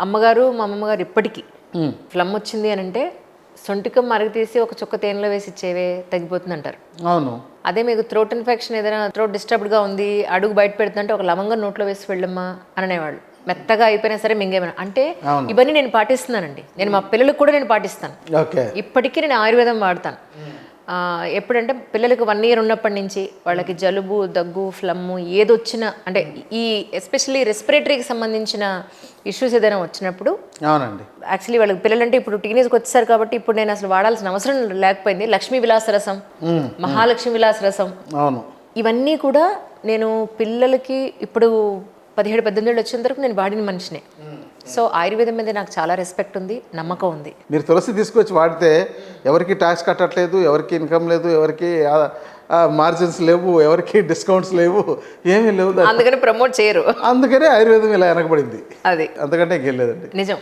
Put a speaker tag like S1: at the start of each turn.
S1: అమ్మగారు మా అమ్మమ్మగారు ఇప్పటికీ. ఫ్లమ్ వచ్చింది అని అంటే సొంటికం మరగ తీసి ఒక చుక్క తేనెలో వేసి ఇచ్చేవే తగ్గిపోతుంది అంటారు
S2: అవును.
S1: అదే మీకు థ్రోట్ ఇన్ఫెక్షన్ ఏదైనా థ్రోట్ డిస్టర్బ్డ్గా ఉంది అడుగు బయట పెడుతుంటే ఒక లవంగం నోట్లో వేసి వెళ్ళమ్మా అని అనేవాళ్ళు. మెత్తగా అయిపోయినా సరే మింగేమని అంటే. ఇవన్నీ నేను పాటిస్తున్నానండి. నేను మా పిల్లలకు కూడా నేను పాటిస్తాను. ఇప్పటికీ నేను ఆయుర్వేదం వాడతాను. ఎప్పుడంటే పిల్లలకు వన్ ఇయర్ ఉన్నప్పటి నుంచి వాళ్ళకి జలుబు దగ్గు ఫ్లమ్ము ఏదొచ్చినా అంటే ఈ ఎస్పెషల్లీ రెస్పిరేటరీకి సంబంధించిన ఇష్యూస్ ఏదైనా వచ్చినప్పుడు
S2: అవునండి.
S1: యాక్చువల్లీ వాళ్ళకి పిల్లలంటే ఇప్పుడు టీనేజ్కి వచ్చేసారు కాబట్టి ఇప్పుడు నేను అసలు వాడాల్సిన అవసరం లేకపోయింది. లక్ష్మీ విలాస రసం మహాలక్ష్మి విలాస రసం
S2: అవును.
S1: ఇవన్నీ కూడా నేను పిల్లలకి ఇప్పుడు పదిహేడు పద్దెనిమిది ఏళ్ళు వచ్చేంత వరకు నేను వాడిన మనిషినే. సో ఆయుర్వేదం మీద నాకు చాలా రెస్పెక్ట్ ఉంది నమ్మకం ఉంది.
S2: మీరు తులసి తీసుకొచ్చి వాడితే ఎవరికి ట్యాక్స్ కట్టట్లేదు ఎవరికి ఇన్కమ్ లేదు ఎవరికి మార్జిన్స్ లేవు ఎవరికి డిస్కౌంట్స్ లేవు ఏమీ లేవు.
S1: అందుకని ప్రమోట్ చేయరు.
S2: అందుకనే ఆయుర్వేదం ఇలా వెనకబడింది.
S1: అది.
S2: అంతకంటే ఇంకేం లేదండి.
S1: నిజం.